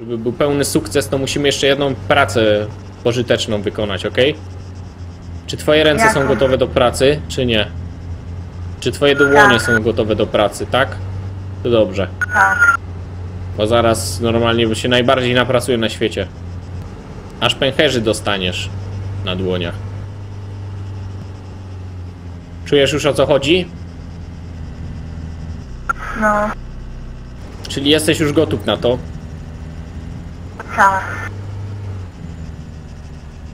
Żeby był pełny sukces, to musimy jeszcze jedną pracę pożyteczną wykonać, ok? Czy twoje ręce są Jaką? gotowe do pracy, czy nie? Czy twoje dłonie Tak. są gotowe do pracy, tak? To dobrze. Tak. Bo zaraz normalnie się najbardziej napracuje na świecie. Aż pęcherzy dostaniesz na dłoniach. Czujesz już o co chodzi? No, Czyli jesteś już gotów na to, tak.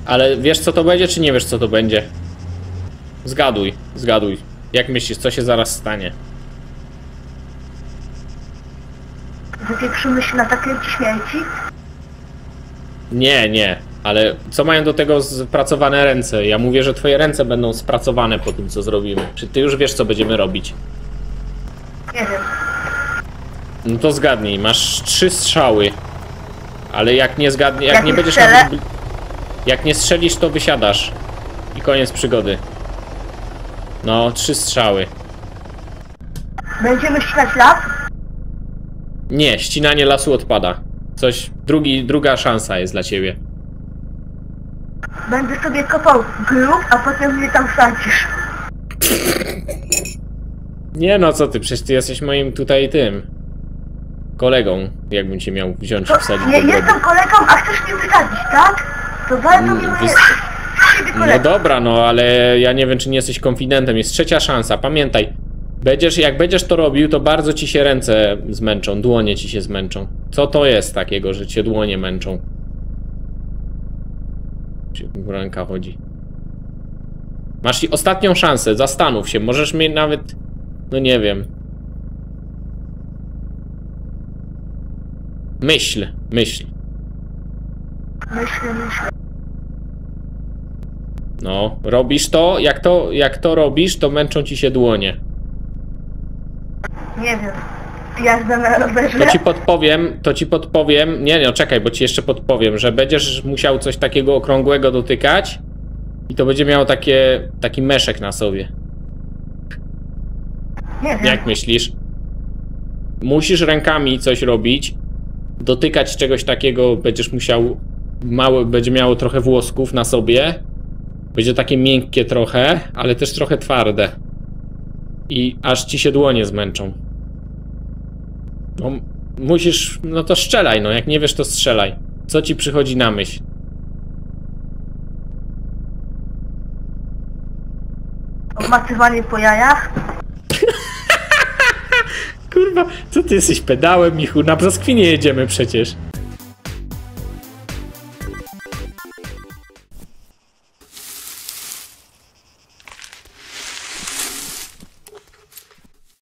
ale wiesz co to będzie, czy nie wiesz co to będzie? Zgaduj, zgaduj. Jak myślisz, co się zaraz stanie? Wypieprzymy się na takie śmierci? Nie, nie, ale co mają do tego spracowane ręce? Ja mówię, że twoje ręce będą spracowane po tym, co zrobimy. Czy ty już wiesz, co będziemy robić? Nie wiem. No to zgadnij, masz trzy strzały. Ale jak nie zgadnie, jak, Jak nie będziesz strzelę? Jak nie strzelisz, to wysiadasz. I koniec przygody. No, trzy strzały. Będziemy ścinać las? Nie, ścinanie lasu odpada. Coś, drugi, druga szansa jest dla ciebie. Będę sobie kopał grób, a potem mnie tam wsadzisz. Nie no, co ty, przecież ty jesteś moim tutaj tym... Kolegą, jakbym cię miał wziąć i wsadzić nie, do grobu. jestem kolegą, a chcesz mnie wysadzić, tak? To bardzo Mm, miły wys- No dobra, no ale ja nie wiem, czy nie jesteś konfidentem. Jest trzecia szansa. Pamiętaj, będziesz, jak będziesz to robił, to bardzo ci się ręce zmęczą, dłonie ci się zmęczą. Co to jest takiego, że cię dłonie męczą? Ci Ręka chodzi. Masz i ostatnią szansę, zastanów się. Możesz mieć nawet. No nie wiem. Myśl, myśl. Myślę, myślę. No, robisz to, jak to, jak to robisz, to męczą ci się dłonie. Nie wiem. Jazda na rowerze. To ci podpowiem, to ci podpowiem, nie, nie, czekaj, bo ci jeszcze podpowiem, że będziesz musiał coś takiego okrągłego dotykać i to będzie miało takie, taki meszek na sobie. Nie wiem. Jak myślisz? Musisz rękami coś robić, dotykać czegoś takiego, będziesz musiał, małe, będzie miało trochę włosków na sobie, będzie takie miękkie trochę, ale też trochę twarde. I aż ci się dłonie zmęczą. No, musisz, no to strzelaj, no jak nie wiesz, to strzelaj. Co ci przychodzi na myśl? Obmacywanie po jajach? Kurwa, co ty jesteś pedałem, Michu? Na brzoskwinię jedziemy przecież.